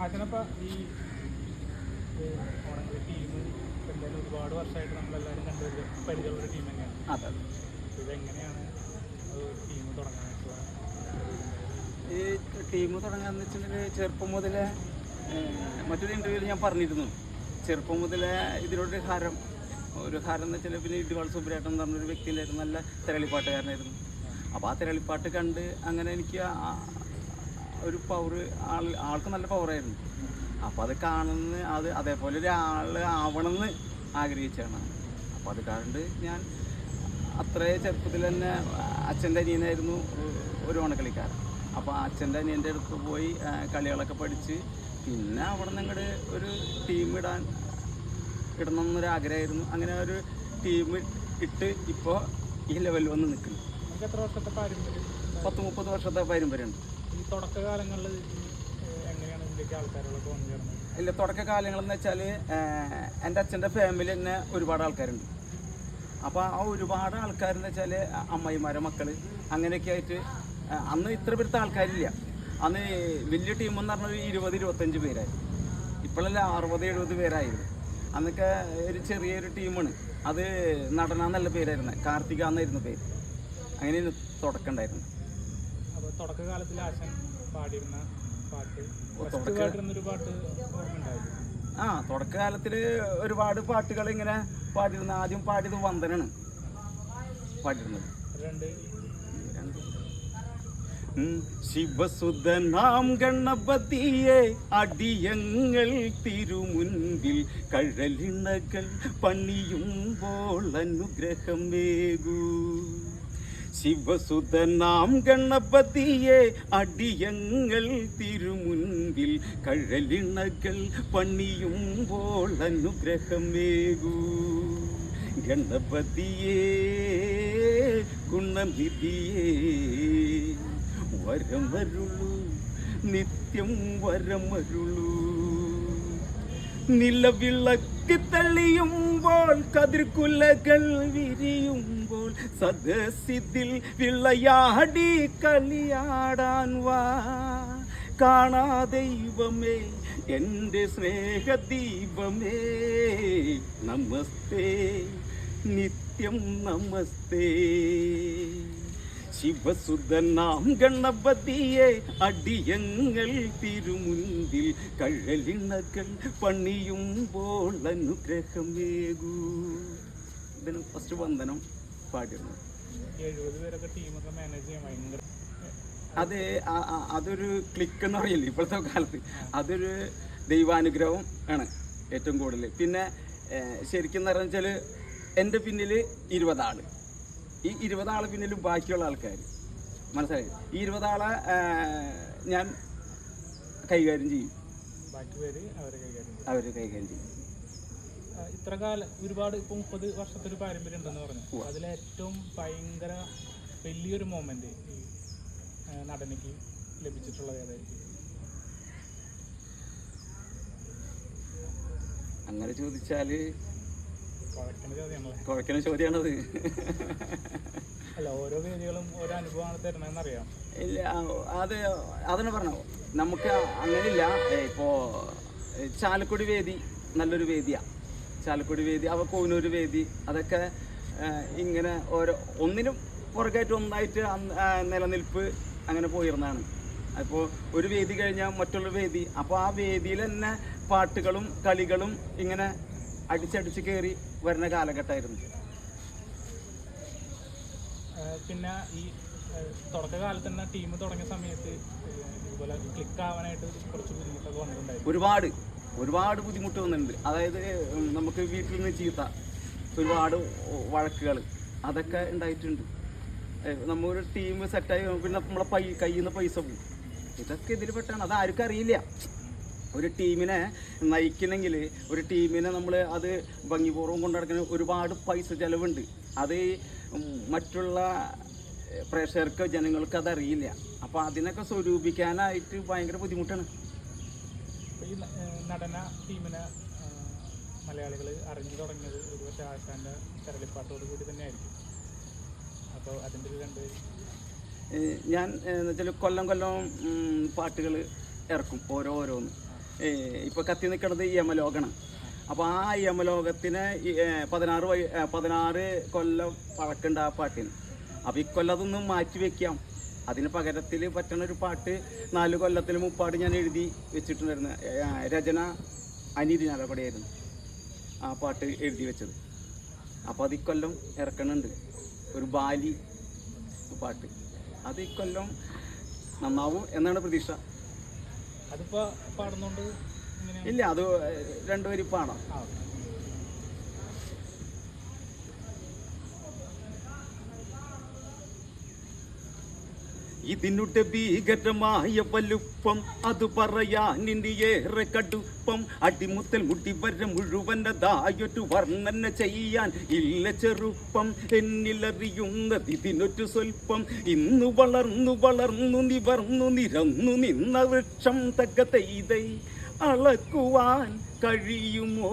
അതിനപ്പോ ഈ ഓണങ്ങളെ ടീം എന്തായാലും ഒരുപാട് വർഷമായിട്ട് നമ്മളെല്ലാവരും കണ്ടുവരുന്ന പരിചയമുള്ള ടീം തന്നെയാണ്. അതെ. ഇതെങ്ങനെയാണ് ടീം തുടങ്ങാനായിട്ടുള്ള ഈ ടീം തുടങ്ങാന്ന് വെച്ചിട്ടുണ്ടെങ്കിൽ ചെറുപ്പം മുതലേ മറ്റൊരു ഇന്റർവ്യൂവിൽ ഞാൻ പറഞ്ഞിരുന്നു. ചെറുപ്പം മുതലേ ഇതിനോടൊരു ഹാരം ഒരു ഹാരം എന്ന് വെച്ചാൽ പിന്നെ ഇടിവാൾ സുബ്രേട്ടൻ എന്ന് പറഞ്ഞൊരു വ്യക്തിയിലായിരുന്നു നല്ല തിരളിപ്പാട്ടുകാരനായിരുന്നു. അപ്പോൾ ആ തിരളിപ്പാട്ട് കണ്ട് അങ്ങനെ എനിക്ക് ആ- ഒരു പവർ ആൾ ആൾക്ക് നല്ല പവറായിരുന്നു അപ്പം അത് കാണുന്ന അത് അതേപോലെ ഒരാൾ ആവണമെന്ന് ആഗ്രഹിച്ചാണ് അപ്പം അത് കണ്ട് ഞാൻ അത്രേ ചെറുപ്പത്തിൽ തന്നെ അച്ഛന്റെ അനിയനായിരുന്നു ഒരു ഓണക്കളിക്കാരൻ. അപ്പോൾ അച്ഛന്റെ അനിയന്റെ അടുത്ത് പോയി കളികളൊക്കെ പഠിച്ച് പിന്നെ അവിടെ നിന്ന് ഇങ്ങോട്ട് ഒരു ടീം ഇടാൻ ഇടണം എന്നൊരു ആഗ്രഹമായിരുന്നു. അങ്ങനെ ഒരു ടീം ഇട്ട് ഇപ്പോൾ ഈ ലെവലിൽ വന്ന് നിൽക്കുന്നു. പത്ത് മുപ്പത് വർഷത്തെ പാരമ്പര്യമുണ്ട്. ഈ തുടക്കകാലങ്ങളിൽ എങ്ങനെയാണ് ഇതിലേക്ക് ആൾക്കാരുകളൊക്കെ വന്നു ചേർന്നത്? ഇല്ല തുടക്കകാലങ്ങളെന്ന് വെച്ചാൽ എന്റെ അച്ഛന്റെ ഫാമിലി തന്നെ ഒരുപാട് ആൾക്കാരുണ്ട്. അപ്പോൾ ആ ഒരുപാട് ആൾക്കാരെന്ന് വെച്ചാൽ അമ്മായിമാരെ മക്കൾ അങ്ങനെയൊക്കെ ആയിട്ട് അന്ന് ഇത്ര പേരുത്ത ആൾക്കാരില്ല. അന്ന് വലിയ ടീം എന്ന് പറഞ്ഞ ഒരു ഇരുപത് ഇരുപത്തഞ്ച് പേരായി. ഇപ്പോഴല്ല അറുപത് എഴുപത് പേരായിരുന്നു അന്നൊക്കെ ഒരു ചെറിയൊരു ടീമാണ് അത് നടന നല്ല പേരായിരുന്നു കാർത്തിക എന്നായിരുന്നു പേര്. അങ്ങനെയാണ് തുടക്കം ഉണ്ടായിരുന്നു തുടക്കകാലത്തിൽ ആശൻ പാടിയിരുന്ന പാട്ട് പാടിയിരുന്നൊരു പാട്ട് ആ തുടക്കകാലത്തിൽ ഒരുപാട് പാട്ടുകൾ ഇങ്ങനെ പാടിയിരുന്ന ആദ്യം പാടിയത് വന്ദനാണ് പാടിയിരുന്നത്. രണ്ട്. ഉം. ശിവസുതനാം ഗണപതിയെ അടിയങ്ങൾ തിരുമുൻപിൽ കഴലിണകൾ പണിയുമ്പോൾ അനുഗ്രഹമേകൂ ശിവസുതനാം ഗണപതിയെ അടിയങ്ങൾ തിരുമുൻപിൽ കഴലിണകൾ പണിയുമ്പോൾ അനുഗ്രഹമേകൂ. ഗണപതിയേ ഗുണനിധിയേ വരമരുളു നിത്യം വരമരുളു നിലവിളക്ക് തെളിയുമ്പോൾ കതിർക്കുലകൾ വിരിയുമ്പോൾ സദസ്സിതിൽ വിളയാടി കളിയാടാൻ വാ. കാണാ ദൈവമേ എന്റെ സ്നേഹദീപമേ. നമസ്തേ നിത്യം നമസ്തേ. ശിവസുതനാം ഗണപതിയെ അടിയങ്ങൾ തിരുമുൻപിൽ കഴലിണകൾ പണിയുമ്പോൾ അനുഗ്രഹമേകൂ. ഫസ്റ്റ് വന്ദനം. ഭയങ്കര അത് അതൊരു ക്ലിക്ക് എന്ന് പറയില്ലേ ഇപ്പോഴത്തെ കാലത്ത്? അതൊരു ദൈവാനുഗ്രഹം ആണ് ഏറ്റവും കൂടുതൽ പിന്നെ ശരിക്കും എന്ന് വെച്ചാൽ എന്റെ പിന്നിൽ ഇരുപതാൾ. ഈ ഇരുപതാൾ പിന്നിലും ബാക്കിയുള്ള ആൾക്കാർ മനസ്സിലായി? ഈ ഇരുപതാളെ ഞാൻ കൈകാര്യം ചെയ്യും. ബാക്കി പേര് അവരെ കൈകാര്യം ചെയ്യും. അവർ കൈകാര്യം ചെയ്യും. ഇത്ര കാലം ഒരുപാട് ഇപ്പൊ മുപ്പത് വർഷത്തെ ഒരു പാരമ്പര്യം ഉണ്ടെന്ന് പറഞ്ഞു. അതിലേറ്റവും അതിലെ ഏറ്റവും ഭയങ്കര വലിയൊരു മൊമെന്റ് ഈ നടനയ്ക്ക് ലഭിച്ചിട്ടുള്ളത് ഏതായിരിക്കും? അങ്ങനെ ചോദിച്ചാൽ കുഴക്കണ ചോദ്യമാണത് അല്ല ഓരോ വേദികളും ഓരോ അനുഭവമാണ് തരണമെന്ന് അറിയാം ഇല്ല അത് അതിന് പറഞ്ഞു നമുക്ക് അങ്ങനെയില്ല. ഇപ്പോ ചാലക്കുടി വേദി നല്ലൊരു വേദിയാണ് ചാലക്കുടി വേദി അവ കോനൂര് വേദി അതൊക്കെ ഇങ്ങനെ ഓരോ ഒന്നിനും പുറകായിട്ട് ഒന്നായിട്ട് നിലനിൽപ്പ് അങ്ങനെ പോയിരുന്നതാണ്. അപ്പോൾ ഒരു വേദി കഴിഞ്ഞാൽ മറ്റുള്ള വേദി. അപ്പോൾ ആ വേദിയിൽ തന്നെ പാട്ടുകളും കളികളും ഇങ്ങനെ അടിച്ചടിച്ച് കയറി വരുന്ന കാലഘട്ടമായിരുന്നു. പിന്നെ ഈ തുടക്കകാലത്ത് തന്നെ ടീം തുടങ്ങിയ സമയത്ത് ഇതുപോലെ ക്ലിക്ക് ആവാനായിട്ട് കുറച്ച് ബുദ്ധിമുട്ടൊക്കെ വന്നിട്ടുണ്ടായിരുന്നു. ഒരുപാട്. ഒരുപാട് ബുദ്ധിമുട്ട് വന്നിട്ടുണ്ട്. അതായത് നമുക്ക് വീട്ടിൽ നിന്ന് ചീത്ത ഒരുപാട് വഴക്കുകൾ അതൊക്കെ ഉണ്ടായിട്ടുണ്ട്. നമ്മളൊരു ടീം സെറ്റായി പിന്നെ നമ്മളെ പൈ കയ്യിൽ നിന്ന് പൈസ പോകും ഇതൊക്കെ ഇതിൽ പെട്ടാണ് അത് ആർക്കും അറിയില്ല. ഒരു ടീമിനെ നയിക്കണമെങ്കിൽ ഒരു ടീമിനെ നമ്മൾ അത് ഭംഗിപൂർവം കൊണ്ടു നടക്കുന്ന ഒരുപാട് പൈസ ചിലവുണ്ട്. അത് മറ്റുള്ള പ്രേക്ഷകർക്ക് ജനങ്ങൾക്ക് അതറിയില്ല അപ്പോൾ അതിനൊക്കെ സ്വരൂപിക്കാനായിട്ട് ഭയങ്കര ബുദ്ധിമുട്ടാണ്. നടന ടീമിനെ മലയാളികൾ അറിഞ്ഞു തുടങ്ങിയത് ഒരുപക്ഷെ ആശാന്റെ കരളിപ്പാട്ടോട് കൂടി തന്നെയായിരിക്കും. അപ്പോൾ അതിന്റെ ഒരു രണ്ട് ഞാൻ എന്ന് വെച്ചാൽ കൊല്ലം കൊല്ലം പാട്ടുകൾ ഇറക്കും ഓരോ ഓരോന്ന് ഇപ്പോൾ കത്തി നിൽക്കുന്നത് യമലോകണം അപ്പോൾ ആ യമലോകത്തിന് ഈ, പതിനാറ് പതിനാറ് കൊല്ലം പഴക്കുണ്ട് ആ പാട്ടിന്. അപ്പോൾ ഇക്കൊല്ലം അതൊന്നും മാറ്റി വെക്കാം. അതിന് പകരത്തിൽ പറ്റണ ഒരു പാട്ട് നാല് കൊല്ലത്തിൽ മുപ്പാട് ഞാൻ എഴുതി വെച്ചിട്ടുണ്ടായിരുന്നു. രചന അനീതി ഞാലപ്പടിയായിരുന്നു ആ പാട്ട് എഴുതി വെച്ചത്. അപ്പോൾ അത് ഇക്കൊല്ലം ഇറക്കണുണ്ട്. ഒരു ബാലി പാട്ട്. അത് ഇക്കൊല്ലം നന്നാവും എന്നാണ് പ്രതീക്ഷ. അതിപ്പോൾ പാടുന്നുണ്ട് ഇല്ല അത് രണ്ടുപേരും പാടാം ഇതിനുടെ ഭീകരമായ വലുപ്പം അത് പറയാൻ ഏറെ കടുപ്പം. അടിമുത്തൽ മുടി വരെ മുഴുവനതായൊരു വർണന ചെയ്യാൻ ഇല്ല ചെറുപ്പം. എന്നിലറിയുന്നത് ഇതിനൊരു സ്വൽപ്പം. ഇന്നു വളർന്നു വളർന്നു നിവർന്നു നിരന്നു നിന്ന വൃക്ഷം തകതൈതൈ അളക്കുവാൻ കഴിയുമോ?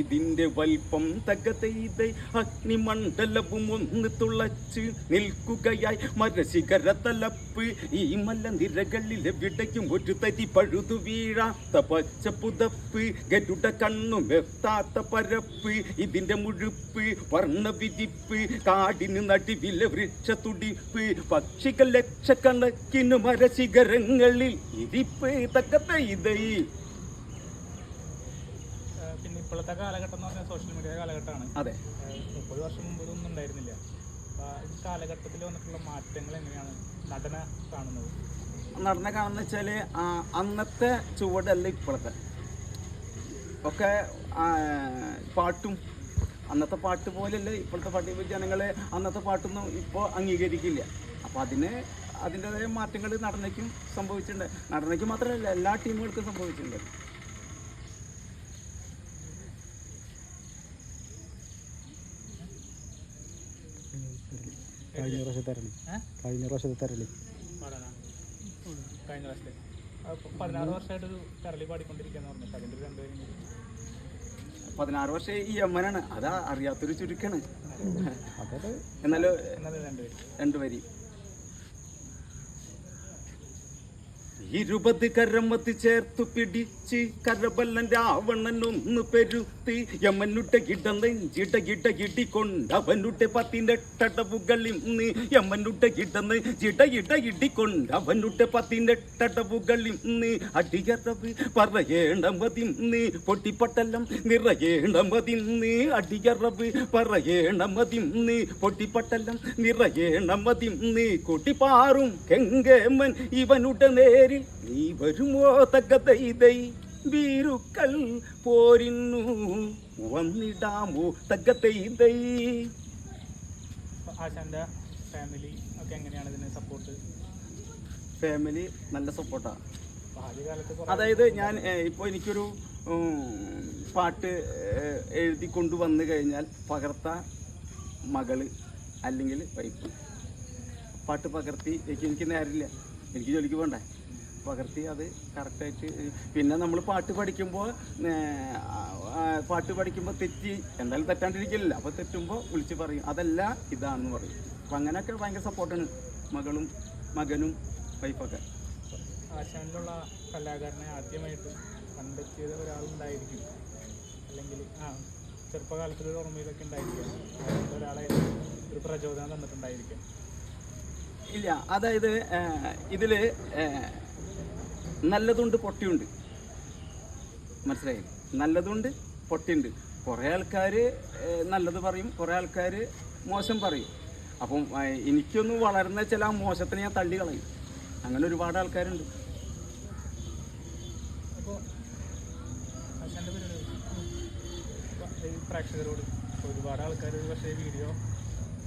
ഇതിന്റെ വൽപ്പം തകതൈതൈ അഗ്നിമണ്ഡലവും ഒന്ന് തുളച്ച് നിൽക്കുകയായി. മരശിഖര തലപ്പ് ഈ മലനിരകളിലെ വിടയും ഒരു തരി പഴുതു വീഴാത്ത പച്ച പുതപ്പ് ഗരുട കണ്ണും എത്താത്ത പരപ്പ് ഇതിന്റെ മുഴുപ്പ് വർണവിരിപ്പ് കാടിന് നടുവിലെ വൃക്ഷത്തുടിപ്പ് പക്ഷികൾ ലക്ഷക്കണക്കിന് മരശിഖരങ്ങളിൽ ഇരിപ്പ് പിന്നെ ഇപ്പോഴത്തെ കാലഘട്ടം എന്ന് പറഞ്ഞാൽ സോഷ്യൽ മീഡിയ കാലഘട്ടമാണ്. അതെ. മുപ്പത് വർഷം മുമ്പ് ഇതൊന്നും ഉണ്ടായിരുന്നില്ല. ഈ കാലഘട്ടത്തിൽ വന്നിട്ടുള്ള മാറ്റങ്ങൾ എങ്ങനെയാണ് നടന കാണുന്നത്? നടന്ന കാണുന്ന വെച്ചാൽ അന്നത്തെ ചുവടല്ല ഇപ്പോഴത്തെ. ഒക്കെ പാട്ടും അന്നത്തെ പാട്ട് പോലെയല്ല ഇപ്പോഴത്തെ പാട്ട്. ഇപ്പൊ ജനങ്ങൾ അന്നത്തെ പാട്ടൊന്നും ഇപ്പോൾ അംഗീകരിക്കില്ല. അപ്പോൾ അതിന് അതിന്റെതായ മാറ്റങ്ങൾ നടനയ്ക്കും സംഭവിച്ചിട്ടുണ്ട്. നടനയ്ക്ക് മാത്രമല്ല എല്ലാ ടീമുകൾക്കും സംഭവിച്ചിട്ടുണ്ട്. കഴിഞ്ഞ പ്രാവശ്യത്തെ തരളി. ഏഹ് കഴിഞ്ഞ പ്രാവശ്യത്തെ തരളി. കഴിഞ്ഞ പതിനാറ് പാടിക്കൊണ്ടിരിക്കാന്ന് പറഞ്ഞിട്ട് രണ്ടുപേരും. പതിനാറ് വർഷം ഈ അമ്മനാണ്. അതാ അറിയാത്തൊരു ചുരുക്കാണ്. എന്നാലും എന്നാലും രണ്ടുപേരും രണ്ടുപേരി ഇരുപത് കരമത്ത് ചേർത്തു പിടിച്ച് കരബല്ലൻ രാവണൻ ഒന്ന് പെരുത്തി. യമനുടെ ഇടനെഞ്ചിട ഇട ഇടിക്കൊണ്ട് അവനുടെ പത്തിനെട്ടടവുകളിൽ നിന്ന് യമനുടെ ഇടന്ന് ജിട ഇട ഇടിക്കൊണ്ട് അവനുടെ പത്തിനെട്ടടവുകളിൽ നിന്ന് അടിയറവ് പറയേണമതിന്ന് പൊട്ടിപ്പട്ടലം നിറയേണമതിന്ന് അടിയറവ് പറയേണമതിന്ന് പൊട്ടിപ്പട്ടലം നിറയേണമതിന്ന് കൊട്ടിപ്പാറും കെങ്കേമൻ ഇവനുടെ നേരിൽ നീ വരുമോ തകതൈതൈ വീരുക്കൾ പോരിന്നു. വന്നിടാമോ തകതൈതൈ അപ്പൊ ആശാന്റെ ഫാമിലി ഒക്കെ എങ്ങനെയാണ് ഇതിനെ സപ്പോർട്ട് ഫാമിലി നല്ല സപ്പോർട്ടാ അതായത് ഞാൻ ഇപ്പോൾ എനിക്കൊരു പാട്ട് എഴുതി കൊണ്ടുവന്നു കഴിഞ്ഞാൽ പകർത്ത മകൾ അല്ലെങ്കിൽ വൈഫ് പാട്ട് പകർത്തി എനിക്ക് എനിക്ക് നേരില്ല എനിക്ക് ജോലിക്ക് പോകണ്ടേ? പകർത്തി അത് കറക്റ്റായിട്ട് പിന്നെ നമ്മൾ പാട്ട് പഠിക്കുമ്പോൾ പാട്ട് പഠിക്കുമ്പോൾ തെറ്റി എന്തായാലും തെറ്റാണ്ടിരിക്കില്ല. അപ്പോൾ തെറ്റുമ്പോൾ വിളിച്ച് പറയും. അതല്ല ഇതാണെന്ന് പറയും. അപ്പം അങ്ങനെയൊക്കെ ഭയങ്കര സപ്പോർട്ടാണ് മകളും മകനും വൈഫൊക്കെ ആശാനിലുള്ള കലാകാരനെ ആദ്യമായിട്ട് കണ്ടെത്തിയത് ഒരാളുണ്ടായിരിക്കും. അല്ലെങ്കിൽ ആ ചെറുപ്പകാലത്തിൽ ഒരു ഓർമ്മയിലൊക്കെ ഉണ്ടായിരിക്കും. ഒരാളെ ഒരു പ്രചോദനം തന്നിട്ടുണ്ടായിരിക്കും. ഇല്ല. അതായത് ഇതിൽ നല്ലതുണ്ട് പൊട്ടിയുണ്ട്. മനസ്സിലായി? നല്ലതുണ്ട് പൊട്ടിയുണ്ട്. കുറേ ആൾക്കാർ നല്ലത് പറയും കുറേ ആൾക്കാർ മോശം പറയും. അപ്പം എനിക്കൊന്ന് വളർന്ന ചില ആ മോശത്തിനെ ഞാൻ തള്ളി കളയും. അങ്ങനെ ഒരുപാട് ആൾക്കാരുണ്ട്. പ്രേക്ഷകരോട് ഒരുപാട് ആൾക്കാർ പക്ഷേ വീഡിയോ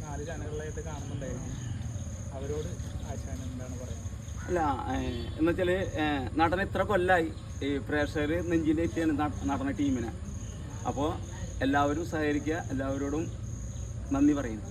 നാല് ചാനലുകളായിട്ട് കാണുന്നുണ്ടായിരുന്നു. അവരോട് ആശാൻ എന്താണ് പറയുന്നത്? അല്ല എന്ന് വെച്ചാൽ നടൻ ഇത്ര കൊല്ലായി. ഈ പ്രേക്ഷകർ നെഞ്ചിലേക്കാണ് നടന്ന നടന ടീമിനെ. അപ്പോൾ എല്ലാവരും സഹകരിക്കുക എല്ലാവരോടും നന്ദി പറയുന്നു.